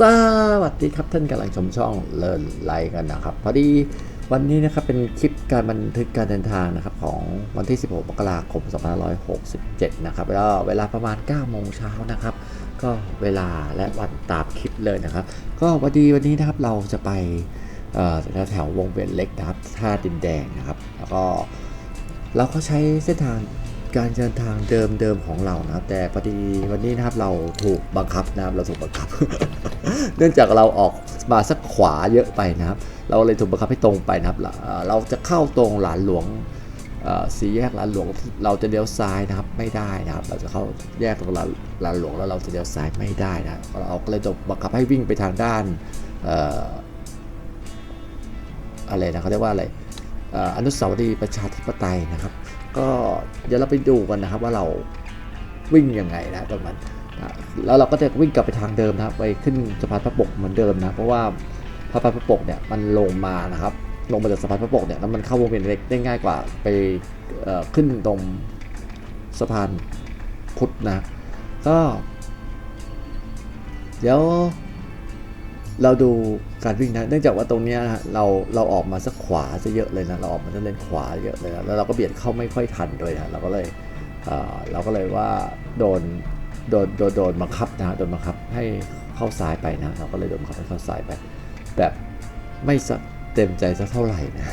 สวัสดีครับท่านกำลังชมช่องเลินไลกันนะครับ พอดีวันนี้นะครับเป็นคลิปการบันทึกการเดินทางนะครับของวันที่ 16 มกราคม 2567 นะครับแล้วเวลาประมาณ 9 โมงเช้านะครับ ก็เวลาและวันตามคลิปเลยนะครับ ก็วันดีวันนี้นะครับเราจะไปแถววงเวียนเล็กนะครับท่าดินแดงนะครับ แล้วก็เราก็ใช้เส้นทาง การเดินทางเดิมๆของเรานะแต่พอดีวันนี้นะครับเราถูกบังคับนะครับเราถูกบังคับ เนื่องจากเราออกมาสักขวาเยอะไปนะครับ เราเลยถูกบังคับให้ตรงไปนะครับ เราจะเข้าตรงหลานหลวงสี่แยกหลานหลวงเราจะเลี้ยวซ้ายนะครับไม่ได้นะครับ เราจะเข้าแยกตรงหลานหลานหลวงแล้วเราจะเลี้ยวซ้ายไม่ได้นะเราก็เลยถูกบังคับให้วิ่งไปทางด้านอะไรนะเขาเรียกว่าอะไร อนุสาวรีย์ประชาธิปไตยนะครับ ก็เดี๋ยวเราไปดูกันนะครับว่าเราวิ่งยังไงนะตรงนั้นแล้วเราก็จะวิ่งกลับไปทางเดิมนะครับ ไปขึ้นสะพานพระปกเหมือนเดิมนะ เพราะว่าสะพานพระปกเนี่ยมันลงมานะครับ ลงมาจากสะพานพระปกเนี่ยแล้วมันเข้าวงเวียนเล็กได้ง่ายกว่าไปขึ้นตรงสะพานพุทธนะก็ เดี๋ยวเราดู การวิ่งนะเนื่องจากว่าตรงนี้นะเราเราออกมาสักขวาซะเยอะเลยนะเราออกมาจะเลนขวาเยอะเลยนะแล้วเราก็เบียดเข้าไม่ค่อยทันด้วยนะเราก็เลยเราก็เลยว่าโดนโดนโดนโดนบังคับนะโดนบังคับให้เข้าซ้ายไปนะเราก็เลยโดนบังคับให้เข้าซ้ายไป แบบไม่เต็มใจสักเท่าไหร่นะ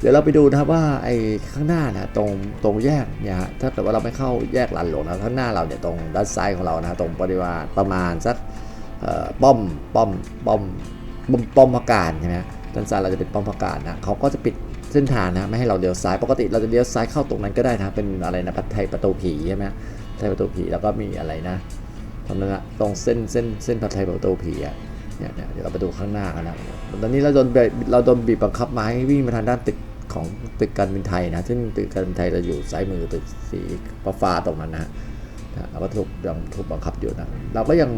เดี๋ยวเราไปดูนะครับว่าไอ้ข้างหน้านะตรงตรงแยกเนี่ยฮะถ้าเกิดว่าเราไม่เข้าแยกลานหลวงนะข้างหน้าเราเนี่ยตรงด้านซ้ายของเรานะตรงปริมาณประมาณสัก ป้อมป้อมป้อมป้อมป้อมพักการใช่ไหมด้านซ้ายเราจะเป็นป้อมพักการนะเขาก็จะปิดเส้นทางนะไม่ให้เราเลี้ยวซ้ายปกติเราจะเลี้ยวซ้ายเข้าตรงนั้นก็ได้นะเป็นอะไรนะพัทไทยประตูผีใช่ไหมไทยประตูผีแล้วก็มีอะไรนะตรงนั้นอะตรงเส้นเส้นเส้นพัทไทยประตูผีอะเนี่ยเนี่ยเดี๋ยวเราไปดูข้างหน้ากันนะตอนนี้เราโดนเราโดนบีบบังคับมาให้วิ่งมาทางด้านตึกของตึกการบินไทยนะซึ่งตึกการบินไทยเราอยู่ซ้ายมือตึกสีฟ้าตรงนั้นนะนะเราก็ถูกยังถูกบังคับอยู่นะเราก็ยัง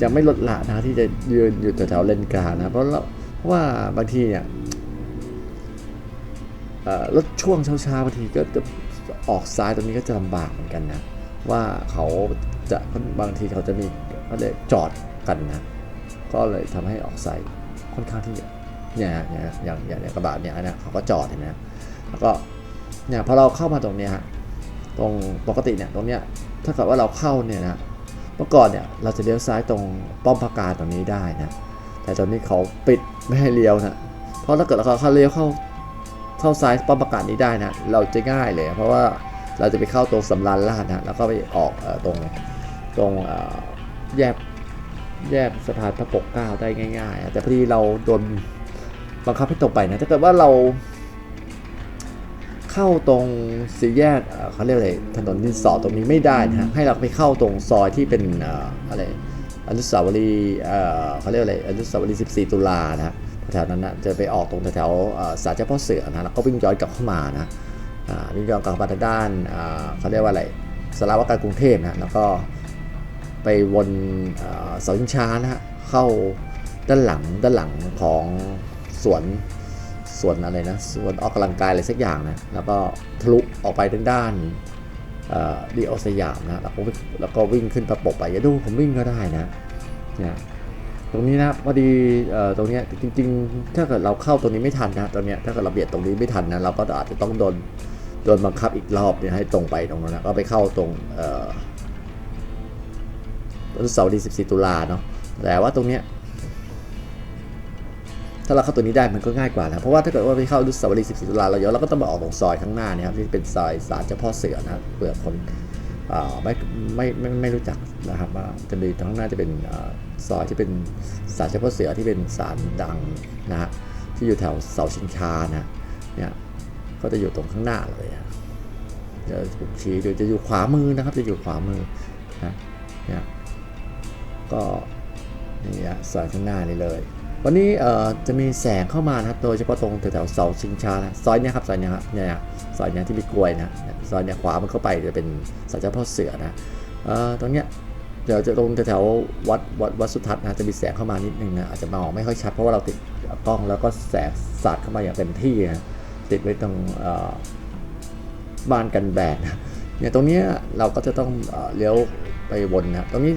เอ่อยังไม่ลดละนะที่จะยืนอยู่แถวๆเลนกลางนะเพราะเพราะว่าบางทีเนี่ยรถช่วงเช้าๆบางทีก็จะออกซ้ายตรงนี้ก็จะลำบากเหมือนกันนะว่าเขาจะบางทีเขาจะมีเขาเลยจอดกันนะก็เลยทำให้ออกซ้ายค่อนข้างที่เนี่ยเนี่ยอย่างอย่างกระบะเนี่ยนะเขาก็จอดเห็นไหมแล้วก็เนี่ยพอเราเข้ามาตรงเนี้ยฮะตรงปกติเนี่ยตรงเนี้ยถ้าเกิดว่าเราเข้าเนี่ยนะ มื่อก่อนเนี่ยเราจะเลี้ยวซ้ายตรงป้อมพระการตรงนี้ได้นะ แต่ตอนนี้เขาปิดไม่ให้เลี้ยวนะ เพราะถ้าเกิดเราเข้าเลี้ยวเข้าเข้าซ้ายป้อมพระการนี้ได้นะ เราจะง่ายเลย เพราะว่าเราจะไปเข้าตรงสำรานลาดนะ แล้วก็ไปออกตรงตรงแยกแยกสะพานพระปกเกล้าได้ง่ายๆ แต่พอดีเราโดนบังคับให้ตรงไปนะ ถ้าเกิดว่าเรา เข้าตรงสี่แยกเขาเรียกอะไรถนนดินสอตรงนี้ไม่ได้นะฮะให้เราไปเข้าตรงซอยที่เป็นออะไรอนุสาวรีย์เขาเรียกอะไรอนุสาวรีย์14 ตุลานะฮะแถวนั้นนะจะไปออกตรงแถวๆเอ่อศาลเจ้าพ่อเสือนะแล้วก็วิ่งย้อนกลับเข้ามานะอ่าวิ่งย้อนกลับมาทางด้านเขาเรียกว่าอะไรสารวัตรการกรุงเทพนะแล้วก็ไปวนเอ่อเสาชิงช้านะฮะเข้าด้านหลังด้านหลังของสวน ส่วนอะไรนะส่วนออกกำลังกายอะไรสักอย่างนะแล้วก็ทะลุออกไปทางด้านดีโอสยามนะแล้วก็แล้วก็วิ่งขึ้นประปกไปอย่าดูผมวิ่งก็ได้นะเนี่ยตรงนี้นะพอดีตรงนี้จริง ๆ ถ้าเกิดเราเข้าตรงนี้ไม่ทันนะตรงนี้ถ้าเกิดเราเบียดตรงนี้ไม่ทันนะเราก็อาจจะต้องโดนโดนบังคับอีกรอบเนี่ยให้ตรงไปตรงนั้นนะก็ไปเข้าตรงเอ่ออนุสาวรีย์14 ตุลาเนาะแต่ว่าตรงเนี้ย ถ้าเราเข้าตัวนี้ได้มันก็ง่ายกว่านะเพราะว่าถ้าเกิดว่าไปเข้าอนุสาวรีย์14ตุลาเราเยอะเราก็ต้องมาออกตรงซอยข้างหน้านี่ครับที่เป็นซอยศาลเจ้าพ่อเสือนะครับเผื่อคนอไม่ไม่ไม่ไม่รู้จักนะครับว่าจะมีข้างหน้าจะเป็นอซอยที่เป็นศาลเจ้าพ่อเสือที่เป็นศาลดังนะฮะที่อยู่แถวเสาชิงชานะเนี่ยก็จะอยู่ตรงข้างหน้าเลยอะผมชี้ดูจะอยู่ขวามือนะครับ จะอยู่ขวามือนะเนี่ยก็นี่ฮะซอยข้างหน้านี่เลย วันนี้เอ่อจะมีแสงเข้ามานะครับ โดยเฉพาะตรงแถวเสาชิงช้านะซอยเนี้ยครับซอยเนี้ยครับเนี่ยซอยเนี้ยที่มีกลวยนะซอยเนี้ยขวามันเข้าไปจะเป็นสัจเจ้าพ่อเสือนะเอ่อตรงเนี้ยเดี๋ยวจะตรงแถววัดวัดวัดสุทัศน์นะจะมีแสงเข้ามานิดนึงนะอาจจะมองไม่ค่อยชัดเพราะว่าเราติดกล้องแล้วก็แสงสาดเข้ามาอย่างเต็มที่นะติดไว้ตรงบ้านกันแดดนะเนี่ยตรงเนี้ยเราก็จะต้องเอ่อเลี้ยวไปวนนะตรงนี้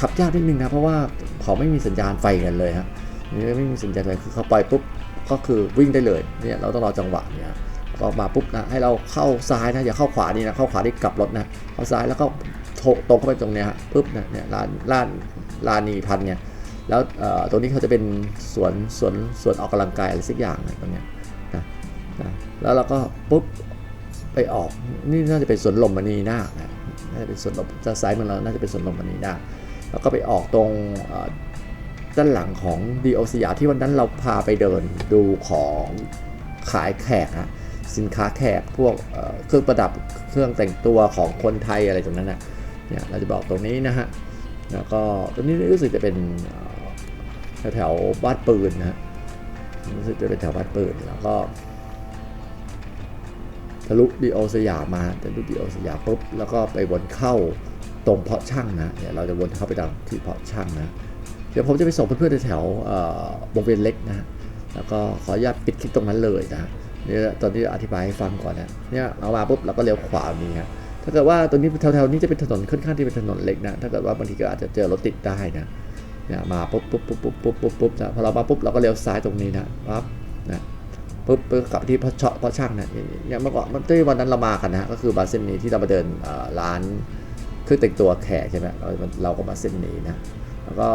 ขับยากนิดนึงนะเพราะว่าเขาไม่มีสัญญาณไฟกันเลยฮะ นี่ไม่มีสัญญาณเลยคือเขาปล่อยปุ๊บก็คือวิ่งได้เลยเนี่ยเราต้องรอจังหวะเนี่ยออมาปุ๊บนะให้เราเข้าซ้ายนะอย่าเข้าขวานี่นะเข้าขวาที่กลับรถนะเข้าซ้ายแล้วก็โตรงเข้าไปตรงเนี้ยฮะปุ๊บนะเนี่ยลานลานลานนีพันเนี่ยแล้วตรงนี้เขาจะเป็นสวนสวนสวนออกกำลังกายอะไรสักอย่างนะตรงเนี้ยนะนะแล้วเราก็ปุ๊บไปออกนี่น่าจะเป็นสวนลมมณีนาคนะน่าจะเป็นสวนลมจะซ้ายมือเราน่าจะเป็นสวนลมมณีนาคแล้วก็ไปออกตรง ด้านหลังของดีโอสยามที่วันนั้นเราพาไปเดินดูของขายแขกอะสินค้าแขกพวกเครื่องประดับเครื่องแต่งตัวของคนไทยอะไรตรงนั้นนะเนี่ยเราจะบอกตรงนี้นะฮะแล้วก็ตรงนี้รู้สึกจะเป็นแถวบ้านปืนนะฮะรู้สึกจะเป็นแถวบ้านปืนแล้วก็ทะลุดีโอสยามมาทะลุดีโอสยามปุ๊บแล้วก็ไปวนเข้าตรงเพาะช่างนะเนี่ยเราจะวนเข้าไปตามที่เพาะช่างนะ เดี๋ยวผมจะไปส่งเพื่อนๆแถววงเวียนเล็กนะฮะแล้วก็ขออนุญาตปิดคลิปตรงนั้นเลยนะเนี่ยตอนนี้อธิบายให้ฟังก่อนนะเนี่ยเอามาปุ๊บเราก็เลี้ยวขวานี้ฮะถ้าเกิดว่าตรงนี้แถวๆนี้จะเป็นถนนค่อนข้างที่เป็นถนนเล็กนะ ถ้าเกิดว่าบางทีก็อาจจะเจอรถติดได้นะเนี่ยมาปุ๊บปุ๊บปุ๊บปุ๊บปุ๊บปุ๊บปุ๊บนะพอเรามาปุ๊บเราก็เลี้ยวซ้ายตรงนี้นะปั๊บนะปุ๊บปุ๊บกลับที่พระเชาะพระช่างเนี่ยอย่างเมื่อก่อนมันที่วันนั้นเรามากันนะฮะก็คือบาเส้นนี้ที่เรามาเดินร้านเครื่องแต่งตัวแขกใช่ไหมเราเราก็มาเส้นนี้นะ แล้วก็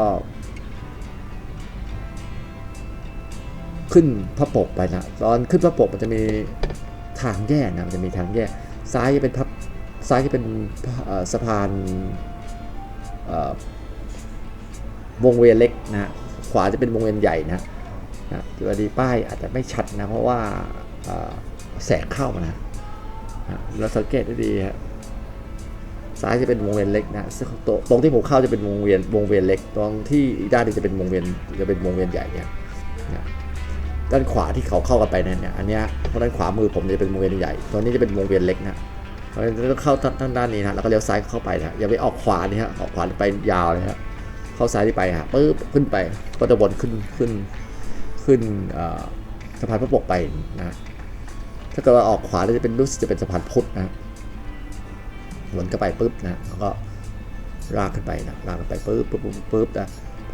ขึ้นพระปกไปนะตอนขึ้นพระปกมันจะมีทางแยกนะมันจะมีทางแยกซ้ายจะเป็นพับซ้ายจะเป็นสะพานวงเวียนเล็กนะขวาจะเป็นวงเวียนใหญ่นะนะจุดดีป้ายอาจจะไม่ชัดนะเพราะว่าแสงเข้านะนะเราสังเกตได้ดีฮะ ซ้ายจะเป็นวงเวียนเล็กนะตรงที่ผมเข้าจะเป็นวงเวียนวงเวียนเล็ก ตรงที่อีกด้านนึงจะเป็นวงเวียนจะเป็นวงเวียนใหญ่เนี่ยด้านขวาที่เขาเข้ากันไปเนี่ยเนี่ยอันเนี้ยเพราะด้านขวามือผมจะเป็นวงเวียนใหญ่ตรงนี้จะเป็นวงเวียนเล็กนะเพราะฉะนั้นต้องเข้าทางด้านนี้นะแล้วก็เลี้ยวซ้ายเข้าไปนะอย่าไปออกขวานี่ฮะออกขวาไปยาวเลยฮะเข้าซ้ายที่ไปฮะปึ๊บขึ้นไปก็จะวนขึ้นขึ้นขึ้นสะพานพระปกไปนะถ้าเกิดว่าออกขวาจะเป็นรู้สึกจะเป็นสะพานพุทธนะ วนก็ไปปุ๊บนะแล้วก็ลากขึ้นไปนะลากขึ้นไปปุ๊บปุ๊บปุ๊บปุ๊บนะ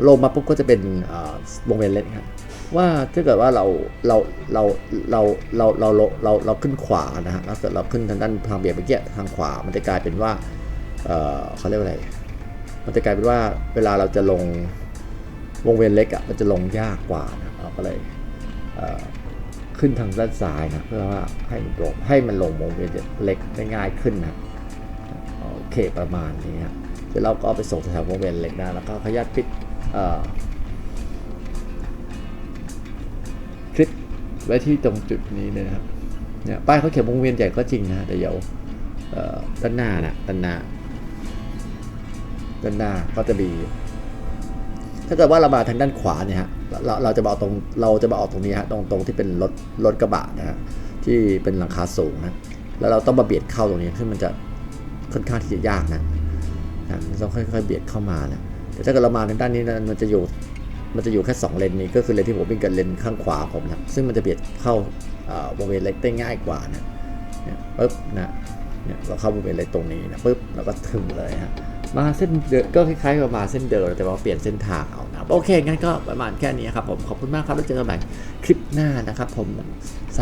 ลงมาปุ๊บก็จะเป็นวงเวียนเล็กครับว่าถ้าเกิดว่าเราเราเราเราเราเราเราเราขึ้นขวานะฮะแล้วเกิดเราขึ้นทางด้านทางเบียดเมื่อกี้ทางขวา มันจะกลายเป็นว่าเขาเรียกว่าอะไร มันจะกลายเป็นว่าเวลาเราจะลงวงเวียนเล็กอะมันจะลงยากกว่านะเราก็เลยขึ้นทางด้านซ้ายนะเพื่อว่าให้มันลงให้มันลงวงเวียนเล็กได้ง่ายขึ้นนะ เคประมาณนี้ครับเดี๋ยวเราก็เอาไปส่งแถววงเวียนเล็กนะแล้วก็ขยัดปิดเอ่อคลิปไว้ที่ตรงจุดนี้เลยนะครับเนี่ยป้ายเขาเขียนวงเวียนใหญ่ก็จริงนะแต่เดี๋ยวด้านหน้านะด้านหน้าด้านหน้าก็จะมีถ้าเกิดว่าเรามาทางด้านขวาเนี่ยฮะเราเราจะมาเอาตรงเราจะมาออกตรงนี้ฮะตรงตรงที่เป็นรถรถกระบะนะฮะที่เป็นหลังคาสูงนะแล้วเราต้องมาเบียดเข้าตรงนี้ซึ่งมันจะ ค่อนข้างที่จะยากนะนะต้องค่อยๆเบียดเข้ามานะแต่ถ้าเกิดเรามาทางด้านนี้นะมันจะอยู่มันจะอยู่แค่สองเลนนี้ก็คือเลนที่ผมวิ่งกับเลนข้างขวาผมนะซึ่งมันจะเบียดเข้าเอ่อวงเวียนเล็กได้ง่ายกว่านะเนี่ยปึ๊บนะเนี่ยเราเข้าวงเวียนเล็กตรงนี้นะปึ๊บแล้วก็ถึงเลยฮะมาเส้นเดิมก็คล้ายๆกับมาเส้นเดิมแต่ว่าเปลี่ยนเส้นทางเอานะโอเคงั้นก็ประมาณแค่นี้ครับผมขอบคุณมากครับแล้วเจอกันใหม่คลิปหน้านะครับผมส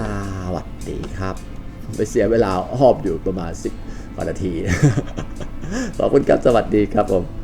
วัสดีครับผมไปเสียเวลาหอบอยู่ประมาณสิบ ว่านาทีขอบคุณครับ สวัสดีครับผม